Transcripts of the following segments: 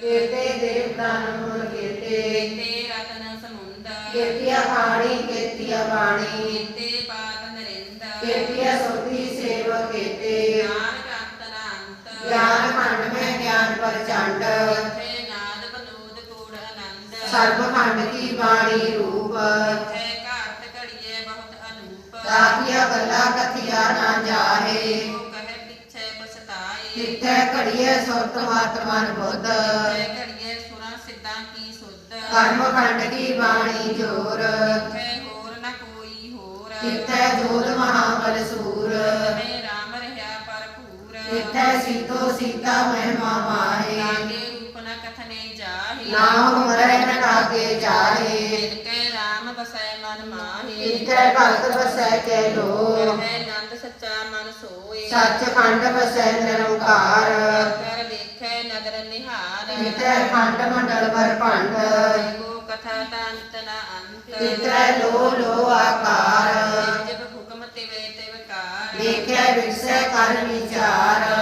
ਕੀਤੇ ਦੇਵਤਾ ਨੂੰ ਕੀਤੇ। ਕੀਤੇ ਰਤਨ ਸਮੁੰਦ ਕੀਤਿਆ ਬਾਣੀ ਕੀਤਿਆ ਬਾਣੀ। ਕੀਤੇ ਪਾਤ ਨਰਿੰਦ। ਕੀਤਿਆ ਸੁਧੀ ਸੇਵ ਕੀਤੇ। ਗਿਆਨ ਗ੍ਰੰਥ ਨਾੰਤ ਗਿਆਨ ਖੰਡ ਮੈਂ ਗਿਆਨ ਪ੍ਰਚੰਡ। ਇੱਥੇ ਨਾਦ ਬਨੋਦ ਕੂੜ ਆਨੰਦ। ਸਰਬ ਖੰਡ ਕੀ ਬਾਣੀ ਰੂਪ। ਇੱਥੇ ਘਾਟ ਘੜੀਏ ਬਹੁਤ ਅਨੂਪ। ਤਾਕੀਆ ਗੱਲਾਂ ਕਥਿਆ ਨਾ ਜਾਹੇ। ਕਿੱਥੇ ਘੜੀਏ ਸੁਰਤ ਮਾਤਮਨ ਬੁੱਧ। ਇੱਥੇ ਘੜੀਏ ਸੁਰਾਂ ਸਿੱਧਾਂ ਕੀ ਸੁਧ। ਕਰਮ ਖੰਡ ਕੀ ਬਾਣੀ ਜੋਰ। ਇੱਥੇ ਹੋਰ ਨਾ ਕੋਈ ਹੋਰ। ਕਿੱਥੇ ਜੋਤ ਮਹਾਬਲ ਸੂਰ। ਮੈਂ ਰਾਮ ਰਹਾ ਭਰਪੂਰ ਕਿੱਥੇ ਸੀਤੋ ਸੀਤਾ ਮਹਿਮਾ ਮਾਹੇ। ਲਾਗੇ ਰੂਪ ਨ ਕਥਨੇ ਜਾਹੇ। ਨਾਮ ਮਰੈ ਨ ਕਾਗੇ ਜਾਹੇ। ਕੈ ਰਾਮ ਬਸੈ ਮਨ ਮਾਹੇ। ਕਿੱਥੇ ਭਗਤ ਬਸੈ ਕੈ ਲੋ ਮਨ ਸੋਏ ਸੱਚ ਖੰਡ ਬਸੈ ਨਿਰੰਕਾਰ। ਕਰ ਵੇਖੈ ਨਦਰ ਨਿਹਾਰ। ਕਿੱਥੇ ਖੰਡ ਮੰਡਲ ਪਰ ਭੰਡ। ਕੋ ਕਥਾ ਤਾਂ ਅੰਤ ਨ ਅੰਤ। ਕਿੱਥੇ ਲੋ ਲੋ ਆਕਾਰ। ਜਬ ਹੁਕਮ ਤਿਵੇ ਤਿਵਕਾਰ। ਦੇਖਿਆ ਵਿਸੈ ਕਰ ਵਿਚਾਰ।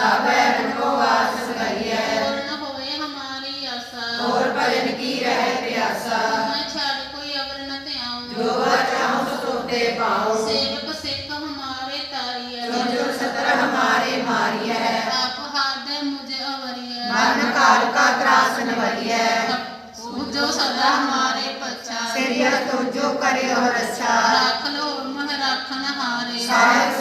ਸਾਬੈ ਰਖੋ ਵਾਸ ਕਰੀਐ ਹੋਰ ਨ ਹੋਵੇ ਹਮਾਰੀ ਆਸਾ। ਹੋਰ ਭਜਨ ਕੀ ਰਹਿ ਪਿਆਸਾ। ਮੈਂ ਛੱਡ ਕੋਈ ਅਵਰ ਨ ਧਿਆਉ। ਜੋ ਵਾਚਾਉ ਸੋਤੇ ਪਾਉ। ਸੇਵਕ ਸਿੱਖ ਹਮਾਰੇ ਤਾਰੀਐ। ਜੋ ਸਤਰ ਹਮਾਰੇ ਮਾਰੀਐ। ਆਪ ਹਾਦੇ ਮੁਝ ਅਵਰੀਐ। ਮਨ ਕਾਲ ਕਾ ਤਰਾਸ ਨਵਰੀਐ ਜੋ ਸਦਾ ਹਮਾਰੇ ਪਛਾ। ਸਿਰਿਆ ਤੋ ਜੋ ਕਰਿਓ ਰਛਾ। ਰੱਖ ਲੋ ਮਹ ਰੱਖਨ ਹਾਰੇ। ਸਾਹਿਬ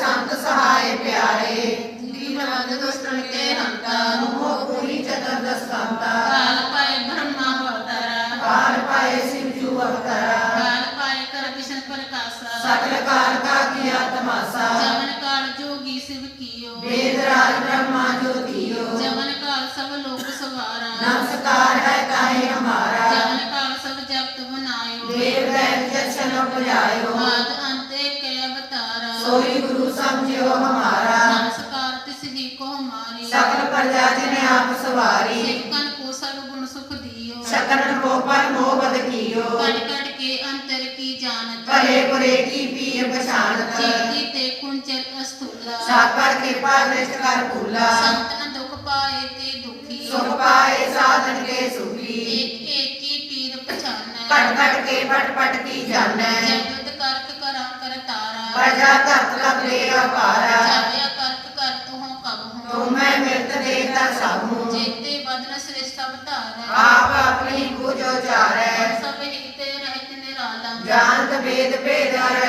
शिव कियो वेद राज ब्रह्मा ज्योतियो जमन काल सब लोक सवारा नमस्कार है काहे हमारा जमन काल सब जगत बनायो देव दैत जसनो बुलायो आद अंते के अवतारा सोई गुरु समझियो हमारा नमस्कार तिस जी को हमारी सकल प्रजा जिने आप सवारी सिकन को सब गुण सुख दियो सकन को पर मोह बद कियो कट कट के अंतर की जानत भले बुरे की पीर पहचानत ਸਥੂਲਾ ਸਾਗਰ ਕਿਰਪਾ ਦ੍ਰਿਸ਼ਟ ਕਰ ਭੂਲਾ। ਸੰਤਨ ਦੁਖ ਪਾਏ ਤੇ ਦੁਖੀ। ਸੁਖ ਪਾਏ ਸਾਧਨ ਕੇ ਸੁਖੀ। ਏਕ ਏਕ ਕੀ ਪੀਰ ਪਛਾਨੈ। ਘਟ ਘਟ ਕੇ ਪਟ ਪਟ ਕੀ ਜਾਣੈ। ਜਗਤ ਕਰਤ ਕਰਾਂ ਕਰ ਤਾਰਾ। ਪ੍ਰਜਾ ਕਰਤ ਲਗ ਲੈ ਅਪਾਰਾ। ਜਾਣਿਆ ਕਰਤ ਕਰ ਤੂੰ ਕਬ ਹੂੰ। ਤੂੰ ਮੈਂ ਮਿਰਤ ਦੇਵਤਾ ਸਭ ਹੂੰ ਜੇਤੇ ਵਦਨ ਸ੍ਰਿਸ਼ਟ ਸਭ ਧਾਰੈ ਆਪ ਆਪਣੀ ਬੁਝੋ ਚਾਰੈ ਸਭ ਹਿਤੇ ਰਹਿਤ ਨਿਰਾਲਾ। ਜਾਣਤ ਭੇਦ ਭੇਦ ਹਰੈ।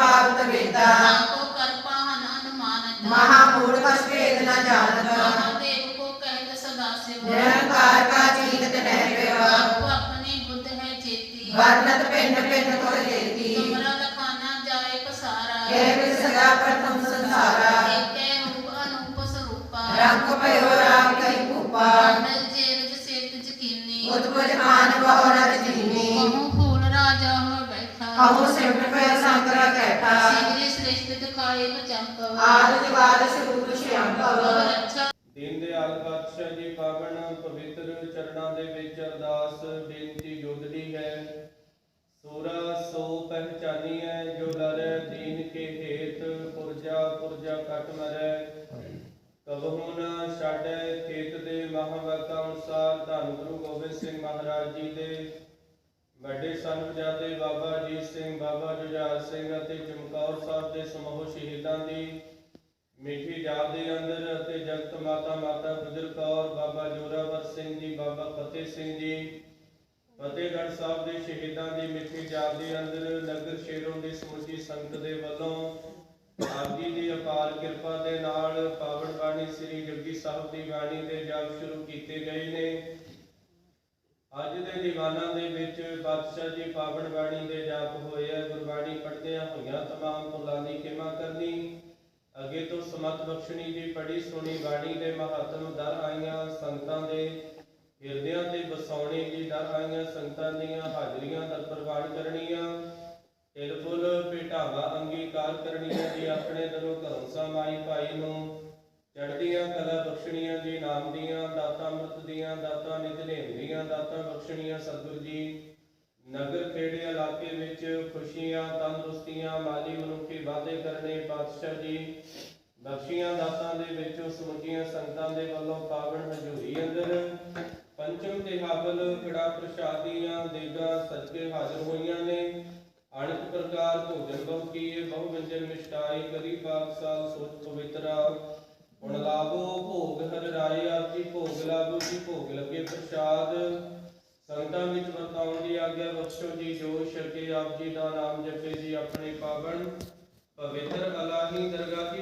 ਪਾਪ ਤਵੇਦਾ ਤਾਕੋ ਕਰਪਾ ਹਨ ਅਨੁਮਾਨਤ ਮਹਾਮੂਰਖ ਸਵੇਦ ਨ ਜਾਣਤ ਮਹਾਦੇਵ ਕੋ ਕਹਿਤ ਸਦਾ ਸਿਵ। ਨਿਰੰਕਾਰ ਕਾ ਚੀਤ ਨਹਿ ਪੇਵਾ ਉਹ ਆਪਣੇ ਬੁੱਧ ਹੈ ਚੇਤੀ। ਵਰਨਤ ਪਿੰਡ ਪਿੰਡ ਕੋ ਲੇਤੀ ਤੁਮਰਾ ਲਖਾਨਾ ਜਾਏ ਪਸਾਰਾ। ਇਹ ਵੀ ਸਦਾ ਪ੍ਰਥਮ ਸੰਸਾਰਾ। ਏਕੈ ਰੂਪ ਅਨੂਪ ਸਰੂਪਾ। ਰੰਗ ਪਇਓ ਰਾਮ ਕਈ ਭੂਪਾ। ਕਹੋ ਸਿਮਟ ਪੈ ਸੰਕਰਾ ਕੈਠਾ ਸਿਗਰੇ ਸ੍ਰੇਸ਼ਟ ਦਿਖਾਏ ਬਚੰਪਵ ਆਦ ਜਵਾਦ ਸਰੂਪ ਸ਼ਿਆੰਭਵ ਅੱਛਾ ਦੀਨ ਦਿਆਲ ਪਾਤਸ਼ਾਹ ਜੀ ਪਾਵਨ ਪਵਿੱਤਰ ਚਰਨਾਂ ਦੇ ਵਿੱਚ ਅਰਦਾਸ ਬੇਨਤੀ ਜੋਦੜੀ ਹੈ। ਸੂਰਾ ਸੋ ਪਹਿਚਾਨੀ ਹੈ ਜੋ ਲਰੈ ਦੀਨ ਕੇ ਹੇਤ ਪੁਰਜਾ ਪੁਰਜਾ ਕਟ ਮਰੈ। ਕਬਹੂ ਨ ਛਾੜੈ ਖੇਤ ਦੇ ਮਹਾਵਾਕਾ ਅਨੁਸਾਰ ਧੰਨ ਗੁਰੂ ਗੋਬਿੰਦ ਸਿੰਘ ਮਹਾਰਾਜ ਜੀ ਦੇ ਵੱਡੇ ਸਾਹਿਬਜ਼ਾਦੇ ਬਾਬਾ ਅਜੀਤ ਸਿੰਘ, ਬਾਬਾ ਜੁਝਾਰ ਸਿੰਘ ਅਤੇ ਚਮਕੌਰ ਸਾਹਿਬ ਦੇ ਸਮੂਹ ਸ਼ਹੀਦਾਂ ਦੀ ਮਿੱਠੀ ਜਾਤ ਦੇ ਅੰਦਰ ਅਤੇ ਜਗਤ ਮਾਤਾ ਮਾਤਾ ਗੁਜਰ ਕੌਰ, ਬਾਬਾ ਜੋਰਾਵਰ ਸਿੰਘ ਜੀ, ਬਾਬਾ ਫਤਿਹ ਸਿੰਘ ਜੀ, ਫਤਿਹਗੜ੍ਹ ਸਾਹਿਬ ਦੇ ਸ਼ਹੀਦਾਂ ਦੀ ਮਿੱਠੀ ਜਾਤ ਦੇ ਅੰਦਰ ਨਗਰ ਸ਼ੇਰੋਂ ਦੀ ਸਮੁੱਚੀ ਸੰਗਤ ਦੇ ਵੱਲੋਂ ਆਪ ਜੀ ਦੀ ਅਪਾਰ ਕਿਰਪਾ ਦੇ ਨਾਲ ਪਾਵਨ ਬਾਣੀ ਸ੍ਰੀ ਜੱਗੀ ਸਾਹਿਬ ਦੀ ਬਾਣੀ ਦੇ ਜਾਪ ਸ਼ੁਰੂ ਅੱਜ ਦੇ ਦੀਵਾਨਾਂ ਦੇ ਵਿੱਚ ਬਾਦਸ਼ਾਹ ਜੀ ਪਾਵਨ ਬਾਣੀ ਦੇ ਜਾਪ ਹੋਏ ਆ, ਗੁਰਬਾਣੀ ਪੜ੍ਹਦਿਆਂ ਹੋਈਆਂ ਤਮਾਮ ਭੁੱਲਾਂ ਦੀ ਕਰਨੀ। ਅੱਗੇ ਤੋਂ ਸਮਤ ਬਖਸ਼ਣੀ ਦੀ ਪੜੀ ਸੁਣੀ ਬਾਣੀ ਦੇ ਮਹੱਤਵ ਦਰ ਆਈਆਂ ਸੰਗਤਾਂ ਦੇ ਹਿਰਦਿਆਂ ਤੇ ਬਸਾਉਣੇ ਦੀ ਦਰ ਆਈਆਂ ਸੰਗਤਾਂ ਦੀਆਂ ਹਾਜ਼ਰੀਆਂ ਦਰ ਪ੍ਰਵਾਨ ਕਰਨੀਆਂ। ਤਿਲ ਫੁੱਲ, ਭੇਟਾਵਾ ਅੰਗੀਕਾਰ ਕਰਨੀਆਂ ਜੀ ਆਪਣੇ ਦਿਲੋਂ ਘਰੋਂ ਸਮਾਈ ਭਾਈ ਨੂੰ। ਚੜ੍ਹਦੀਆਂ ਕਲਾ ਬਖਸ਼ਣੀਆਂ ਜੀ, ਨਾਮ ਦੀਆਂ ਦਾਤਾ ਅੰਮ੍ਰਿਤ ਦੀਆਂ, ਦਾਤਾ ਨਿਤ ਦੀਆਂ, ਦਾਤਾ ਬਖਸ਼ਣੀਆਂ ਸਤਿਗੁਰ ਜੀ। ਨਗਰ ਖੇੜੇ ਇਲਾਕੇ ਵਿੱਚ ਖੁਸ਼ੀਆਂ, ਤੰਦਰੁਸਤੀਆਂ, ਮਾਲੀ ਮਨੁੱਖੀ ਵਾਅਦੇ ਕਰਨੇ ਪਾਤਸ਼ਾਹ ਜੀ। ਬਖਸ਼ੀਆਂ ਦਾਤਾਂ ਦੇ ਵਿੱਚੋਂ ਸਮੁੱਚੀਆਂ ਸੰਗਤਾਂ ਦੇ ਵੱਲੋਂ ਪਾਵਨ ਹਜ਼ੂਰੀ ਅੰਦਰ ਪੰਚਮ ਤੇ ਹਾਵਲ ਕੜਾ ਪ੍ਰਸ਼ਾਦੀਆਂ, ਦੇਗਾ ਸੱਚੇ ਹਾਜ਼ਰ ਹੋਈਆਂ ਨੇ। ਅਣਕ ਪ੍ਰਕਾਰ ਭੋਜਨ ਬਹੁ ਕੀਏ, ਬਹੁ ਵਿਅੰਜਨ ਮਿਸ਼ਟਾਈ ਕਰੀ ਪਾਕਸਾਲ ਸੋਚ ਪਵਿੱਤਰਾ ਹੁਣ ਲਾਭੋ ਭੋਗ ਹਰ ਰਾਏ ਆਪ ਜੀ ਭੋਗ ਲਾਭੋ ਜੀ ਭੋਗ ਲੱਗੇ ਪ੍ਰਸ਼ਾਦ। ਸੰਗਤਾਂ ਵਿੱਚ ਵਰਤਾਉਣ ਦੀ ਆਗਿਆ ਬਖਸ਼ੋ ਜੀ ਜੋ ਛਕੇ ਆਪ ਜੀ ਦਾ ਨਾਮ ਜਪੇ ਜੀ ਆਪਣੇ ਪਾਵਨ। ਪਵਿੱਤਰ ਅਲਾਹੀ ਦਰਗਾਹ